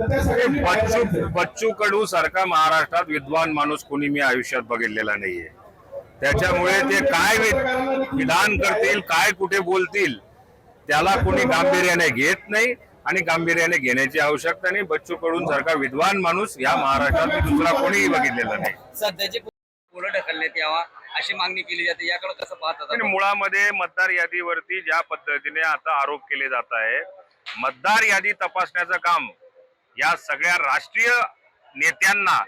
बच्चू. बच्चू कडू सारखा महाराष्ट्रात विद्वान माणूस कोणी मी आयुष्यात बघितलेला नाहीये. त्याच्यामुळे ते काय विधान करतील काय कुठे बोलतील त्याला कोणी गांभीर्याने घेत नाही आणि गांभीर्याने घेण्याची आवश्यकता नाही. बच्चू कडून सारखा विद्वान माणूस या महाराष्ट्रात मी दुसरा कोणीही बघितलेला नाही. सध्याचे पुढे ढकलण्यात यावा अशी मागणी केली जाते. याकडे कसं पाहतात आणि मुळामध्ये मतदार यादीवरती ज्या पद्धतीने आता आरोप केले जात आहे मतदार यादी तपासण्याचं काम या सगळ्या राष्ट्रीय नेत्यांना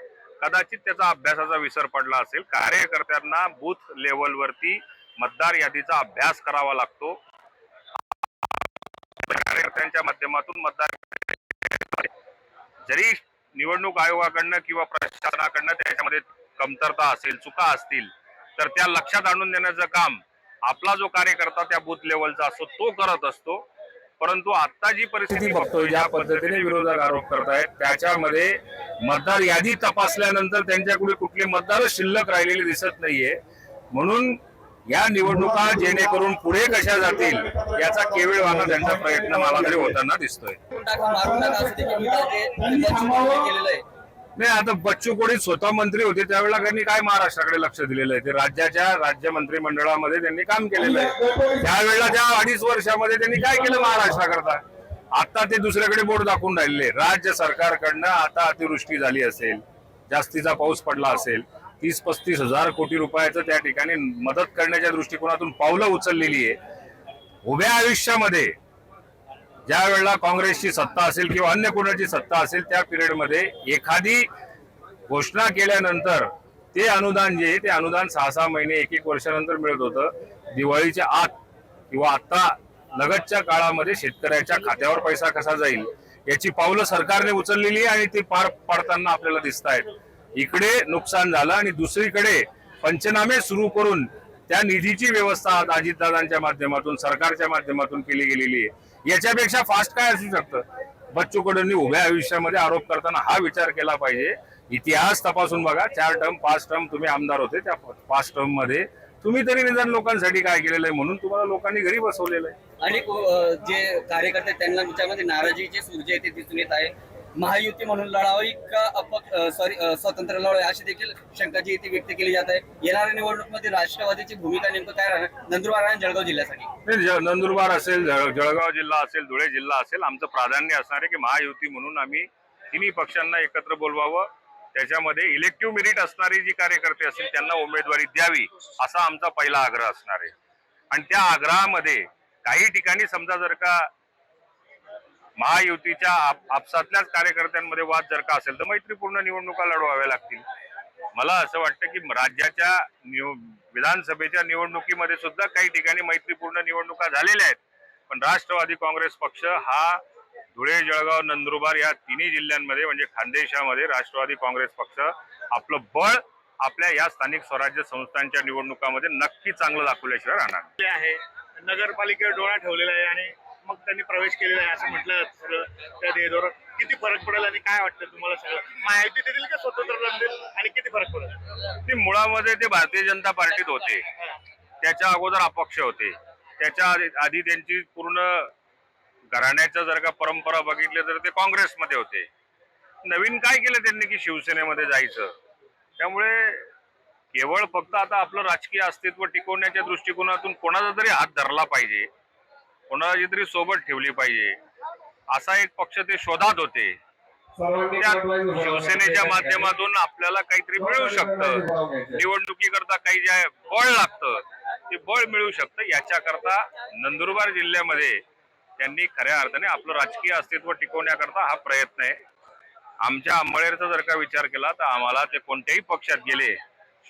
कदाचित त्याचा अभ्यासाचा विसर पडला असेल. कार्यकर्त्यांना बूथ लेवलवरती मतदार यादीचा अभ्यास करावा लागतो. कार्यकर्त्यांच्या माध्यमातून मतदार जरी निवडणूक आयोगाकडनं किंवा प्रशासनाकडनं त्याच्यामध्ये कमतरता असेल चुका असतील तर त्या लक्षात आणून देण्याचं काम आपला जो कार्यकर्ता त्या बूथ लेवलचा असतो तो करत असतो. परंतु आता जी परिस्थिती बघतोय ज्या पद्धतीने विरोधक आरोप करतायत त्याच्यामध्ये मतदार यादी तपासल्यानंतर त्यांच्याकडे कुठले मतदार शिल्लक राहिलेले दिसत नाहीये. म्हणून या निवडणुका जेणेकरून पुढे कशा जातील याचा केविळवाना त्यांचा प्रयत्न मला तरी होताना दिसतोय. नाही आता बच्चू कोडी स्वतः मंत्री होते त्यावेळेला त्यांनी काय महाराष्ट्राकडे लक्ष दिलेलं आहे? ते राज्याच्या राज्य मंत्रिमंडळामध्ये त्यांनी काम केलेलं आहे. त्यावेळेला त्या अडीच वर्षामध्ये त्यांनी काय केलं महाराष्ट्राकरता? आता ते दुसऱ्याकडे बोट दाखवून राहिले राज्य सरकारकडनं आता अतिवृष्टी झाली असेल जास्तीचा पाऊस पडला असेल तीस पस्तीस हजार कोटी रुपयाचं त्या ठिकाणी मदत करण्याच्या दृष्टिकोनातून पावलं उचललेली आहे. उभ्या आयुष्यामध्ये ज्या वेळेला काँग्रेसची सत्ता असेल किंवा अन्य कोणाची सत्ता असेल त्या पिरियडमध्ये एखादी घोषणा केल्यानंतर ते अनुदान जे आहे ते अनुदान सहा सहा महिने एक एक वर्षानंतर मिळत होतं. दिवाळीच्या आत किंवा आता लगतच्या काळामध्ये शेतकऱ्याच्या खात्यावर पैसा कसा जाईल याची पावलं सरकारने उचललेली आहे आणि ती पार पाडताना आपल्याला दिसत आहेत. इकडे नुकसान झालं आणि दुसरीकडे पंचनामे सुरू करून त्या निधीची व्यवस्था आज अजितदादांच्या माध्यमातून सरकारच्या माध्यमातून केली गेलेली आहे. याच्यापेक्षा फास्ट काय असू शकतं? बच्चू कडूंनी उभ्या आयुष्यामध्ये आरोप करताना हा विचार केला पाहिजे. इतिहास तपासून बघा. चार टर्म पाच टर्म तुम्ही आमदार होते. त्या पाच टर्ममध्ये तुम्ही तरी निदान लोकांसाठी काय केलेलं आहे म्हणून तुम्हाला लोकांनी घरी बसवलेलं आहे. आणि जे कार्यकर्ते त्यांना विचारमध्ये नाराजीचे सूर ते दिसून येत आहे. महायुती म्हणून लढावी का अपक सॉरी स्वतंत्र लढावी अशी देखील शंका जी इथे व्यक्त केली जात आहे. येणाऱ्या निवडणुकीमध्ये राष्ट्रवादीची भूमिका नेमकं काय राहणार? नंदुरबार आणि जळगाव जिल्ह्यासाठी. नंदुरबार असेल जळगाव जिल्हा असेल धुळे जिल्हा असेल आमचं प्राधान्य असणार आहे की महायुती म्हणून आम्ही तिन्ही पक्षांना एकत्र बोलवावं. त्याच्यामध्ये इलेक्टिव्ह मेरिट असणारी जी कार्यकर्ते असतील त्यांना उमेदवारी द्यावी असा आमचा पहिला आग्रह असणार आहे. आणि त्या आग्रहामध्ये काही ठिकाणी समजा जर का महायुतीच्या आपसातल्याच कार्यकर्त्यांमध्ये वाद जर का असेल तर मैत्रीपूर्ण निवडणुका लढवाव्या लागतील. मला असं वाटतं की राज्याच्या निव- विधानसभेच्या निवडणुकीमध्ये सुद्धा काही ठिकाणी मैत्रीपूर्ण निवडणुका झालेल्या आहेत. पण राष्ट्रवादी काँग्रेस पक्ष हा धुळे जळगाव नंदुरबार या तिन्ही जिल्ह्यांमध्ये म्हणजे खानदेशामध्ये राष्ट्रवादी काँग्रेस पक्ष आपलं बळ आपल्या या स्थानिक स्वराज्य संस्थांच्या निवडणुकामध्ये नक्की चांगलं दाखवल्याशिवाय राहणार आहे. नगरपालिकेवर डोळा ठेवलेला आहे आणि मग त्यांनी प्रवेश केलेला आहे असं म्हटलं सगळं त्या देहदोर किती फरक पडेल आणि काय वाटतं तुम्हाला सगळं? माहिती देतील का स्वतंत्र लढतील? आणि किती फरक पडेल? ते मुळामध्ये ते भारतीय जनता पार्टीत होते. त्याच्या अगोदर अपक्ष होते. त्याच्या आधी- त्यांची पूर्ण घराण्याच्या जर का परंपरा बघितली तर ते काँग्रेसमध्ये होते. नवीन काय केलं त्यांनी की शिवसेनेमध्ये जायचं? त्यामुळे केवळ फक्त आता आपलं राजकीय अस्तित्व टिकवण्याच्या दृष्टिकोनातून कोणाचा तरी हात धरला पाहिजे. कोणाची तरी सोबत ठेवली पाहिजे असा एक पक्ष ते शोधात होते. त्या. शिवसेनेच्या माध्यमातून आपल्याला काहीतरी मिळू शकतं. निवडणुकीकरता काही जे बळ लागतं ते बळ मिळू शकतं. याच्याकरता नंदुरबार जिल्ह्यामध्ये त्यांनी खऱ्या अर्थाने आपलं राजकीय अस्तित्व टिकवण्याकरता हा प्रयत्न आहे. आमच्या अंबळेरचा जर का विचार केला तर आम्हाला ते कोणत्याही पक्षात गेले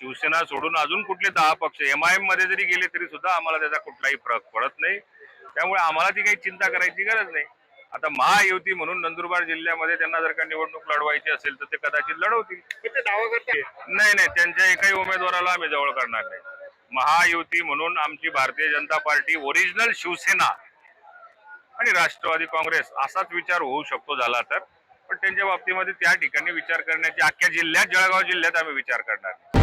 शिवसेना सोडून अजून कुठले दहा पक्ष एम आय एममध्ये जरी गेले तरी सुद्धा आम्हाला त्याचा कुठलाही फरक पडत नाही. त्यामुळे आम्हाला ती काही चिंता करायची गरज नाही. आता महायुती म्हणून नंदुरबार जिल्ह्यामध्ये त्यांना जर का निवडणूक लढवायची असेल तर ते कदाचित लढवतील. नाही नाही त्यांच्या एकाही उमेदवाराला आम्ही जवळ करणार नाही. महायुती म्हणून आमची भारतीय जनता पार्टी ओरिजिनल शिवसेना आणि राष्ट्रवादी काँग्रेस असाच विचार होऊ शकतो झाला तर. पण त्यांच्या बाबतीमध्ये त्या ठिकाणी विचार करण्याची अख्ख्या जिल्ह्यात जळगाव जिल्ह्यात आम्ही विचार करणार